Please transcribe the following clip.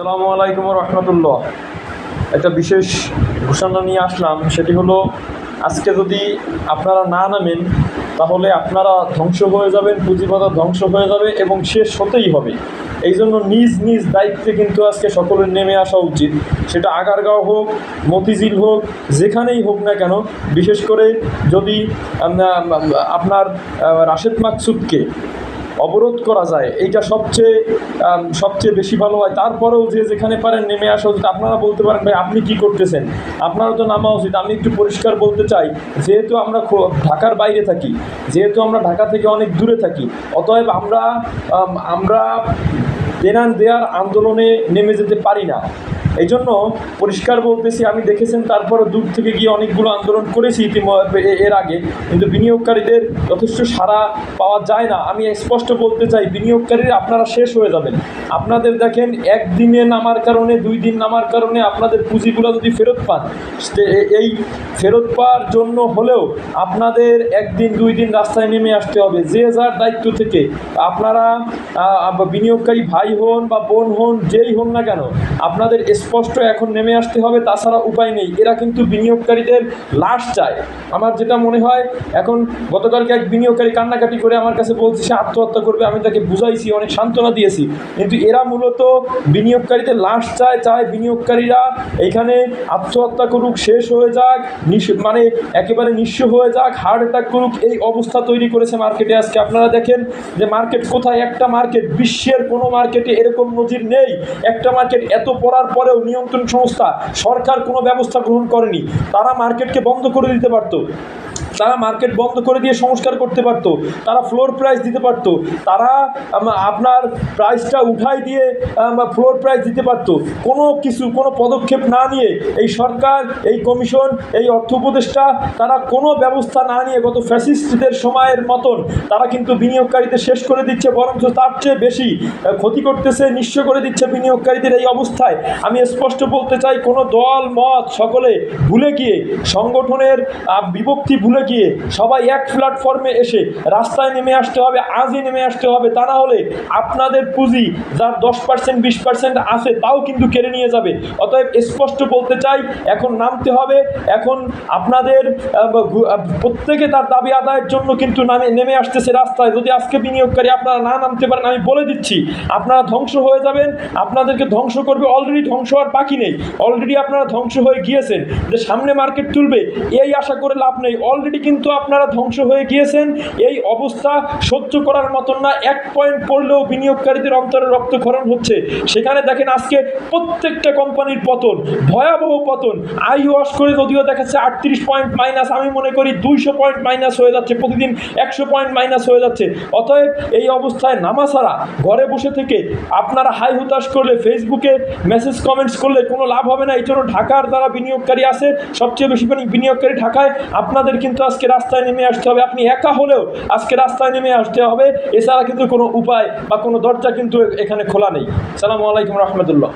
আসসালামু আলাইকুম রহমতুল্লাহ। একটা বিশেষ ঘোষণা নিয়ে আসলাম, সেটি হলো, আজকে যদি আপনারা না নামেন, তাহলে আপনারা ধ্বংস হয়ে যাবেন, পুঁজিবাজার ধ্বংস হয়ে যাবে এবং শেষ হতেই হবে। এই জন্য নিজ নিজ দায়িত্বে কিন্তু আজকে সকলের নেমে আসা উচিত। সেটা আগারগাঁও হোক, মতিঝিল হোক, যেখানেই হোক না কেন, বিশেষ করে যদি আপনার রাশেদ মাকসুদকে অবরোধ করা যায়, এইটা সবচেয়ে সবচেয়ে বেশি ভালো হয়। তারপরেও যে যেখানে পারেন নেমে আসা উচিত। আপনারা বলতে পারেন, ভাই, আপনি কি করতেছেন? আপনারা তো নামা উচিত। আমি একটু পরিষ্কার বলতে চাই, যেহেতু আমরা ঢাকার বাইরে থাকি, যেহেতু আমরা ঢাকা থেকে অনেক দূরে থাকি, অতএব আমরা আমরা দেনান দেয়ার আন্দোলনে নেমে যেতে পারি না। এই জন্য পরিষ্কার বলতেছি, আমি দেখেছেন তারপরে দূর থেকে গিয়ে অনেকগুলো আন্দোলন করেছি এর আগে। কিন্তু বিনিয়োগকারীদের যথেষ্ট সাড়া পাওয়া যায় না। আমি স্পষ্ট বলতে চাই, বিনিয়োগকারীরা আপনারা শেষ হয়ে যাবেন। আপনাদের দেখেন, একদিনে নামার কারণে, দুই দিন নামার কারণে আপনাদের পুঁজিগুলো যদি ফেরত পান এই ফেরত পাওয়ার জন্য হলেও আপনাদের একদিন, দুই দিন রাস্তায় নেমে আসতে হবে। যে যার দায়িত্ব থেকে আপনারা বিনিয়োগকারী ভাই হন বা বোন হন, যেই হন না কেন, আপনাদের স্পষ্ট এখন নেমে আসতে হবে, তাছাড়া উপায় নেই। এরা কিন্তু বিনিয়োগকারীদের লাশ চায়। আমার যেটা মনে হয়, এখন গতকালকে এক বিনিয়োগকারী কান্নাকাটি করে আমার কাছে বলছে, সে আত্মহত্যা করবে, আমি তাকে বুঝাইছি, অনেক সান্ত্বনা দিয়েছি। কিন্তু এরা মূলত বিনিয়োগকারীদের লাশ চায় চায় বিনিয়োগকারীরা, এইখানে আত্মহত্যা করুক, শেষ হয়ে যাক মানে একেবারে নিঃস্ব হয়ে যাক, হার্ট অ্যাটাক করুক। এই অবস্থা তৈরি করেছে মার্কেটে আজকে। আপনারা দেখেন যে মার্কেট কোথায়? একটা মার্কেট, বিশ্বের কোনো মার্কেটে এরকম নজির নেই। একটা মার্কেট এত পড়ার পরেও নিয়ন্ত্রণ সংস্থা সরকার কোনো ব্যবস্থা গ্রহণ করেনি। তারা মার্কেটকে বন্ধ করে দিতে পারতো। তারা মার্কেট বন্ধ করে দিয়ে সংস্কার করতে পারতো, তারা ফ্লোর প্রাইস দিতে পারতো, তারা আপনার প্রাইসটা উঠাই দিয়ে ফ্লোর প্রাইস দিতে পারতো। কোনো কিছু, কোনো পদক্ষেপ না নিয়ে এই সরকার, এই কমিশন, এই অর্থ উপদেষ্টা, তারা কোনো ব্যবস্থা না নিয়ে গত ফ্যাসিস্টদের সময়ের মতন, তারা কিন্তু বিনিয়োগকারীদের শেষ করে দিচ্ছে, বরঞ্চ তার চেয়ে বেশি ক্ষতি করতেছে, নিঃস্ব করে দিচ্ছে বিনিয়োগকারীদের এই অবস্থায়। আমি স্পষ্ট বলতে চাই, কোনো দল, মত সকলে ভুলে গিয়ে, সংগঠনের বিভক্তি ভুলে গিয়ে সবাই এক প্ল্যাটফর্মে এসে রাস্তায় নেমে আসতে হবে, আজই নেমে আসতে হবে। তা না হলে আপনাদের পুঁজি যার দশ পার্সেন্ট বিশ পার্সেন্ট আছে, তাও কিন্তু কেড়ে নিয়ে যাবে। অতএব স্পষ্ট বলতে চাই, এখন নামতে হবে। এখন আপনাদের প্রত্যেকে তার দাবি আদায়ের জন্য কিন্তু নামে, নেমে আসতেছে রাস্তায়। যদি আজকে বিনিয়োগকারী আপনারা না নামতে পারেন, আমি বলে দিচ্ছি, আপনারা ধ্বংস হয়ে যাবেন। আপনাদেরকে ধ্বংস করবে অলরেডি ধ্বংস হওয়ার বাকি নেই। অলরেডি আপনারা ধ্বংস হয়ে গিয়েছেন। যে সামনে মার্কেট তুলবে, এই আশা করে লাভ নেই। অলরেডি কিন্তু আপনারা ধ্বংস হয়ে গিয়েছেন। এই অবস্থা সহ্য করার মতন না। এক পয়েন্ট পড়লেও বিনিয়োগকারীদের অন্তরে রক্তক্ষরণ হচ্ছে। সেখানে দেখেন আজকে প্রত্যেকটা কোম্পানির পতন, ভয়াবহ পতন। আই ওয়াশ করে যদিও দেখাচ্ছে আটত্রিশ পয়েন্ট মাইনাস আমি মনে করি দুইশো পয়েন্ট মাইনাস হয়ে যাচ্ছে। প্রতিদিন একশো পয়েন্ট মাইনাস হয়ে যাচ্ছে। অতএব এই অবস্থায় নামা ছাড়া ঘরে বসে থেকে আপনারা হাই হুতাশ করলে, ফেসবুকে মেসেজ কমেন্টস করলে কোনো লাভ হবে না। এই জন্য ঢাকার দ্বারা বিনিয়োগকারী আছে, সবচেয়ে বেশি বিনি- বিনিয়োগকারী ঢাকায়, আপনাদের কিন্তু আজকে রাস্তায় নেমে আসতে হবে। আপনি একা হলেও আজকে রাস্তায় নেমে আসতে হবে। এছাড়া কিন্তু কোনো উপায় বা কোনো দরজা কিন্তু এখানে খোলা নেই। সালামু আলাইকুম রহমতুল্লাহ।